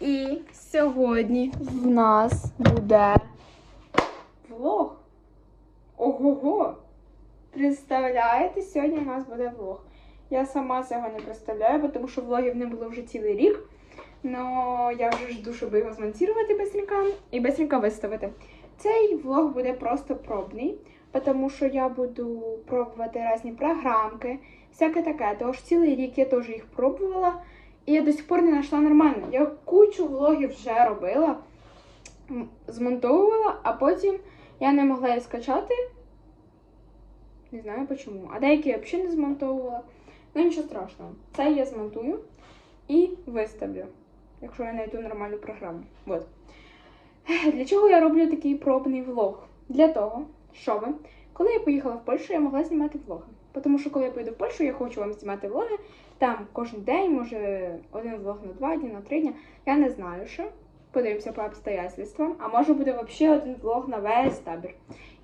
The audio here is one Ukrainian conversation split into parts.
І сьогодні в нас буде влог. Ого-го! Представляєте, сьогодні в нас буде влог. Я сама цього не представляю, тому що влогів не було вже цілий рік. Но я вже жду, щоб його змонтувати быстренько і быстренько виставити. Цей влог буде просто пробний, тому що я буду пробувати різні програмки, всяке таке. Тож цілий рік я теж їх пробувала, і я до сих пор не знайшла нормально. Я кучу влогів вже робила, змонтовувала, а потім я не могла їх скачати. Не знаю чому. А деякі я взагалі не змонтовувала. Ну нічого страшного. Це я змонтую і виставлю, якщо я знайду нормальну програму. Вот. Для чого я роблю такий пробний влог? Для того, щоб коли я поїхала в Польщу, я могла знімати влоги. Тому що коли я поїду в Польщу, я хочу вам знімати влоги. Там кожен день, може, один влог на два дні, на три дні. Я не знаю що. Подивимося по обстоятельствам. А може буде взагалі один влог на весь табір.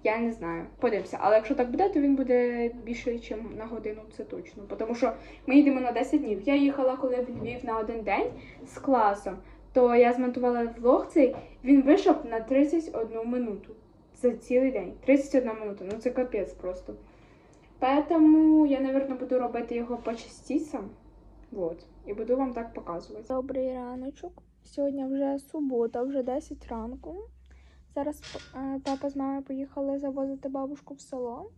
Я не знаю. Подивимося. Але якщо так буде, то він буде більше, ніж на годину, це точно. Тому що ми їдемо на 10 днів. Я їхала коли в Львів на один день з класом, то я змонтувала влог цей, він вийшов на 31 минуту. За цілий день. 31 минута. Ну це капець просто. Поэтому я, наверное, буду робити його по частицям. Вот. І буду вам так показувати. Добрий раночок. Сьогодні вже субота, вже 10 ранку. Зараз е, папа з мамою поїхали завозити бабушку в село.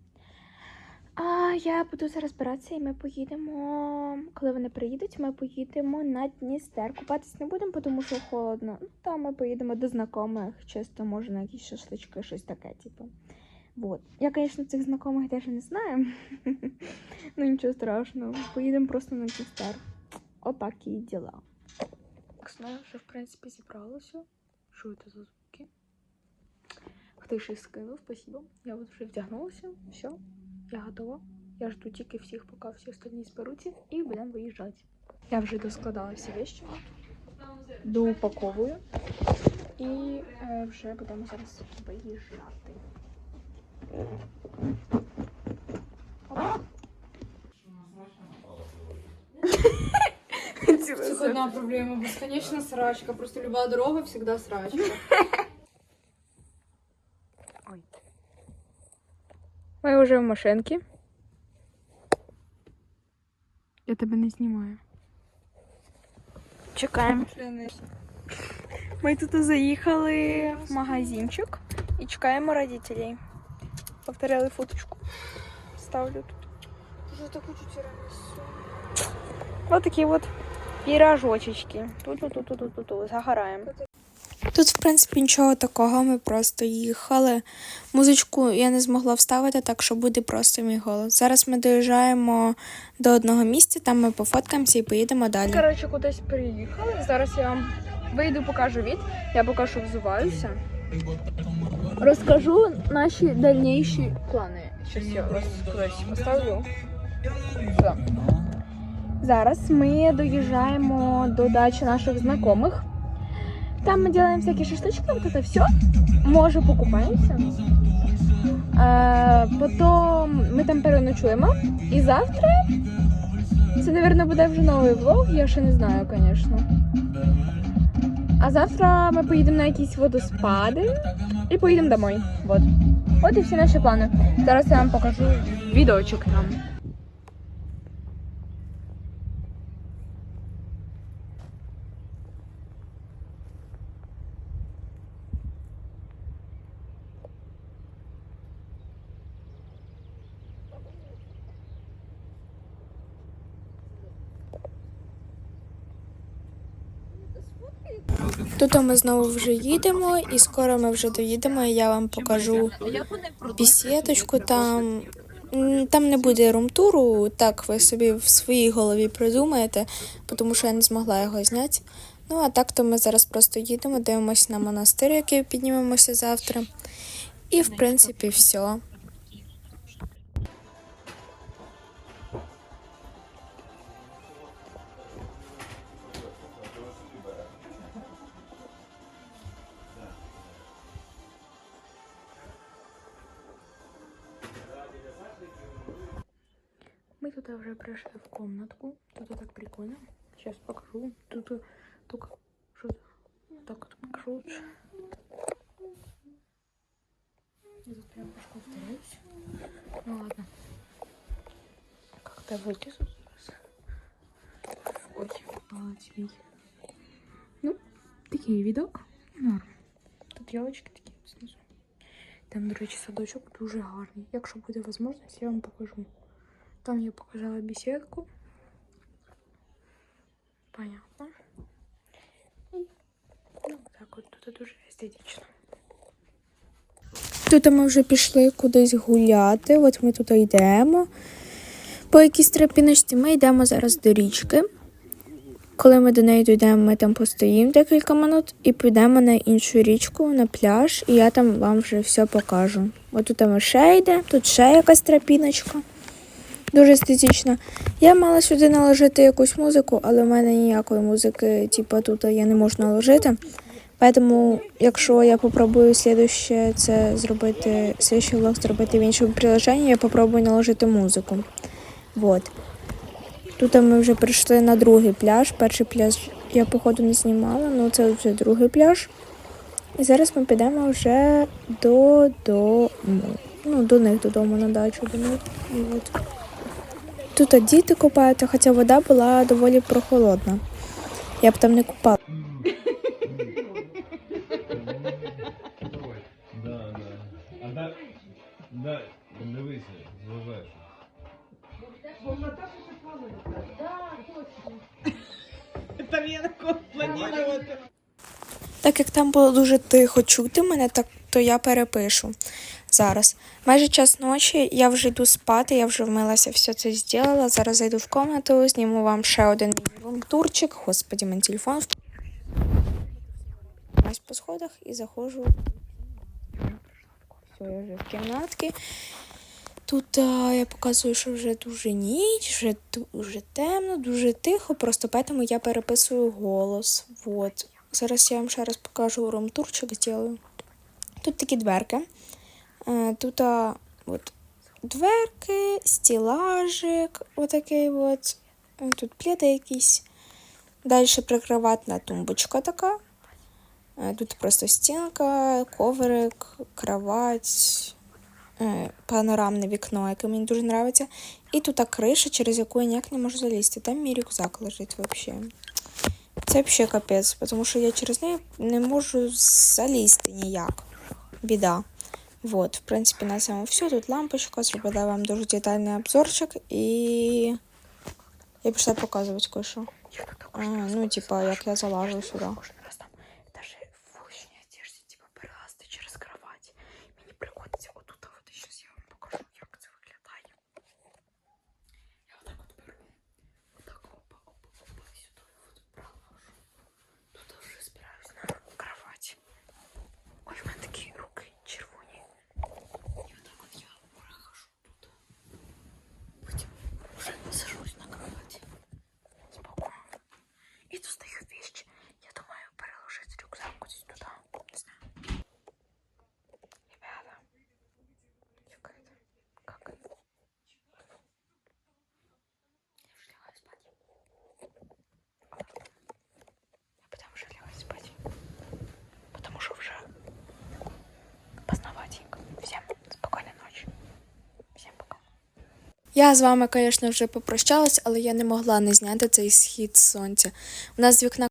А я буду зараз збиратися і ми поїдемо. Коли вони приїдуть, ми поїдемо на Дністер. Купатись не будемо, тому що холодно. Ну, там ми поїдемо до знайомих, чисто може на якісь шашлички, щось таке, типу. Вот. Я, звісно, цих знайомих навіть не знаю. ну нічого страшного. Поїдемо просто на Дністер. Отакі діла. Так, знаю, що в принципі зібралося. Що це за звуки? Хтось щось скинув, спасибо. Я от вже вдягнулася. Все, я готова. Я жду тільки всіх, поки всі остальні зберуться, і будемо виїжджати. Я вже доскладала всі вещи, доупаковую. І е, вже будемо зараз виїжджати. Всего одна проблема. Бесконечно срачка. Просто любая дорога всегда срачка. Ми вже в машинці. Я тебе не знімаю. Чекаємо. Ми тут заїхали в магазинчик і чекаємо родителей. Повторяли фоточку. Ставлю тут. Уже так хочу тирамису. Вот такие вот пирожочечки. Тут-тут-тут-тут-тут. Загораємо. Тут, в принципі, нічого такого, ми просто їхали. Музичку я не змогла вставити, так що буде просто мій голос. Зараз ми доїжджаємо до одного місця, там ми пофоткаємося і поїдемо далі. Коротше, кудись приїхали. Зараз я вам вийду, покажу від. Я поки що взуваюся. Розкажу наші дальніші плани. Щось я вас кудись поставлю. Сюди. Зараз ми доїжджаємо до дачі наших знайомих. Там мы делаем всякие шашлычки, вот это все. Може покупаємося. Е, потім ми там переночуємо. І завтра це, мабуть, буде вже новий влог, я ще не знаю, звісно. А завтра ми поїдемо на якісь водоспади і поїдемо домой. Вот. От і всі наші плани. Зараз я вам покажу відеочок там. Тут ми знову вже їдемо, і скоро ми вже доїдемо, і я вам покажу бісідочку. Там, там не буде румтуру, так ви собі в своїй голові придумаєте, тому що я не змогла його зняти. Ну, а так то ми зараз просто їдемо, дивимося на монастир, який піднімемося завтра. І, в принципі, все. Мы тут уже пришли в комнатку. Тут так прикольно. Сейчас покажу. Тут только что лучше. Я тут прям башку стараюсь. Ну ладно. Как-то вылезу зараз. Ой, молодец. Ну, такий відок. Норм. Тут ялочки такі знизу. Там, до речі, садочок дуже гарний. Якщо буде можливість, я вам покажу. Там я показала беседку. Понятно. Ну, так от тут дуже естетично. Тут ми вже пішли кудись гуляти. От ми тут йдемо. По якійсь тропіночці ми йдемо зараз до річки. Коли ми до неї дійдемо, ми там постоїмо декілька минут і підемо на іншу річку, на пляж, і я там вам вже все покажу. От тут ми ще йде, тут ще якась тропіночка. Дуже естетична. Я мала сюди наложити якусь музику, але в мене ніякої музики, типу, тут я не можу наложити. Тому, якщо я попробую слідуще це зробити, слідчий влог зробити в іншому приложенні, я попробую наложити музику. Вот. Тут ми вже прийшли на другий пляж. Перший пляж я, походу, не знімала, але це вже другий пляж. І зараз ми підемо вже додому. Ну, до них додому на дачу до них. І от. Тут діти купаються, хоча вода була доволі прохолодна. Я б там не купала. Так як там було дуже тихо чути мене, так то я перепишу зараз. Майже час ночі, я вже йду спати, я вже вмилася, все це зробила. Зараз зайду в комнату, зніму вам ще один турчик. Господі, мій телефон. Ось по сходах і заходжу. Вже в кімнатці. Тут а, я показую, що вже дуже ніч, вже дуже темно, дуже тихо, просто тому я переписую голос. Вот. Зараз я вам ще раз покажу румтурчик зроблю. Тут такі дверки. Е, Тут от, дверки, стілажик, отакий от. Е, Тут пліди якісь. Далі прикриватна тумбочка така. Е, Тут просто стінка, коврик, кровать, панорамне вікно, яке мені дуже подобається. І тут криша, через яку я ніяк не можу залізти. Там мій рюкзак лежить взагалі. Це взагалі капець, тому що я через неї не можу залізти ніяк. Біда. Вот, в принципі, на цьому все. Тут лампочка, зробила вам дуже детальний обзорчик і я пішла показувати кое-що. А, ну, типа, як я залажу сюди. Раз там даже в вуличній одежді, типа, перелазити через кровать. Мені приходиться отут, а от зараз я вам покажу, як це виглядає. Я отак от беру. Отак опа, опа, опа, сюди от проложу. Тут вже збираюсь на кровать. Ой, в мене такі руки червоні. І отак от я прохожу тут. Потім вже сажусь на кровать. Спокійно. І достаю вещи. Я думаю, переложить рюкзак кудись туди. Не знаю. Ребята. Як это? Как это? Я вже лягаю спати. Я потім вже лягаю спати. Потому що вже поздноватенько. Всем спокійної ночі. Всем пока. Я з вами, звісно, вже попрощалась, але я не могла не зняти цей схід сонця. У нас з вікна